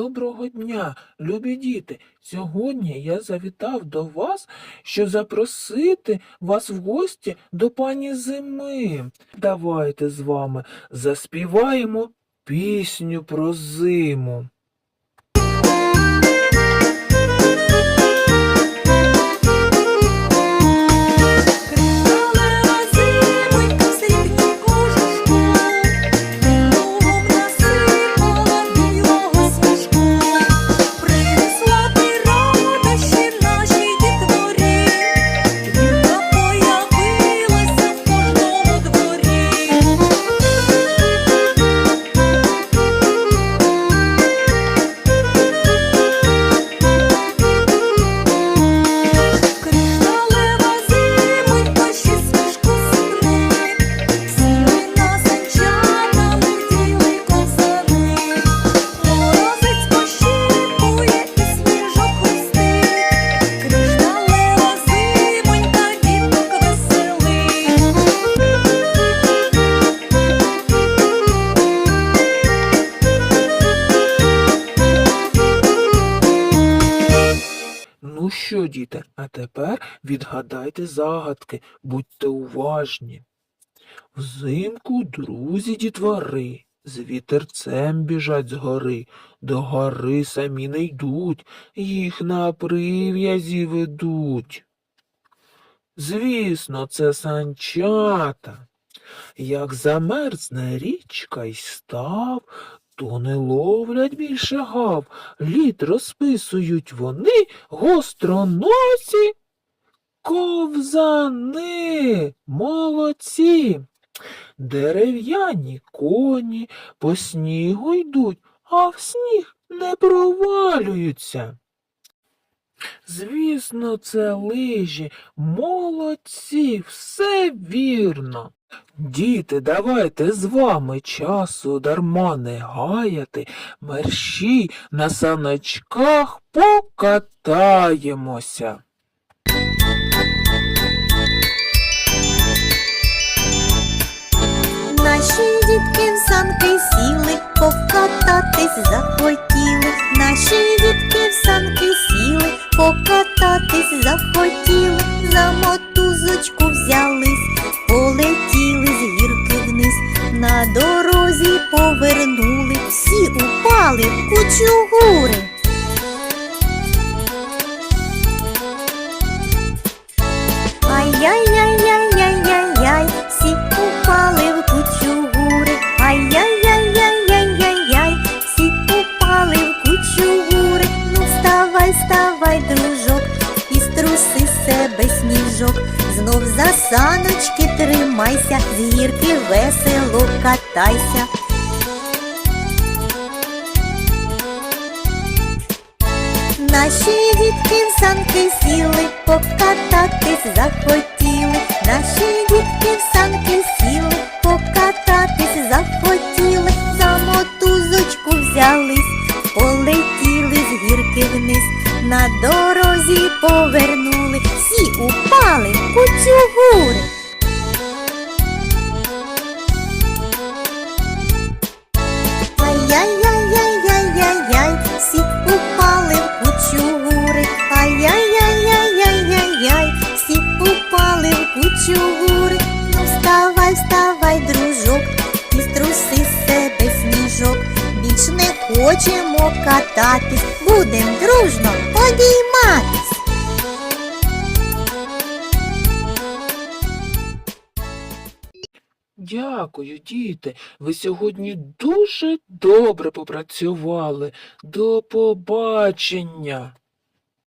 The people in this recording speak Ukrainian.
Доброго дня, любі діти. Сьогодні я завітав до вас, щоб запросити вас в гості до пані Зими. Давайте з вами заспіваємо пісню про зиму. Що, діти, а тепер відгадайте загадки, будьте уважні. Взимку друзі дітвори з вітерцем біжать з гори, до гори самі не йдуть, їх на прив'язі ведуть. Звісно, це санчата. Як замерзне річка й став, то не ловлять більше гав, лід розписують вони гостроносі ковзани, молодці. Дерев'яні коні по снігу йдуть, а в сніг не провалюються. Звісно, це лижі, молодці, все вірно. Діти, давайте з вами часу дарма не гаяти, мерщій на саночках покатаємося. Наші дітки в санки сіли, кучу гури. Ай-яй-яй-яй-яй-яй-яй, всі упали в кучу гури. Ай-яй-яй-яй-яй-яй-яй, всі упали в кучу гури. Ну вставай, вставай, дружок, і струси себе сніжок. Знов за саночки тримайся, з гірки весело катайся. Наші дітки в санки сіли, покататись захотіли. Наші дітки в санки сіли, покататись захотіли. За мотузочку взялись, полетіли з гірки вниз. На дорозі повернули, всі упали в хочемо кататись, будем дружно обійматись. Дякую, діти. Ви сьогодні дуже добре попрацювали. До побачення.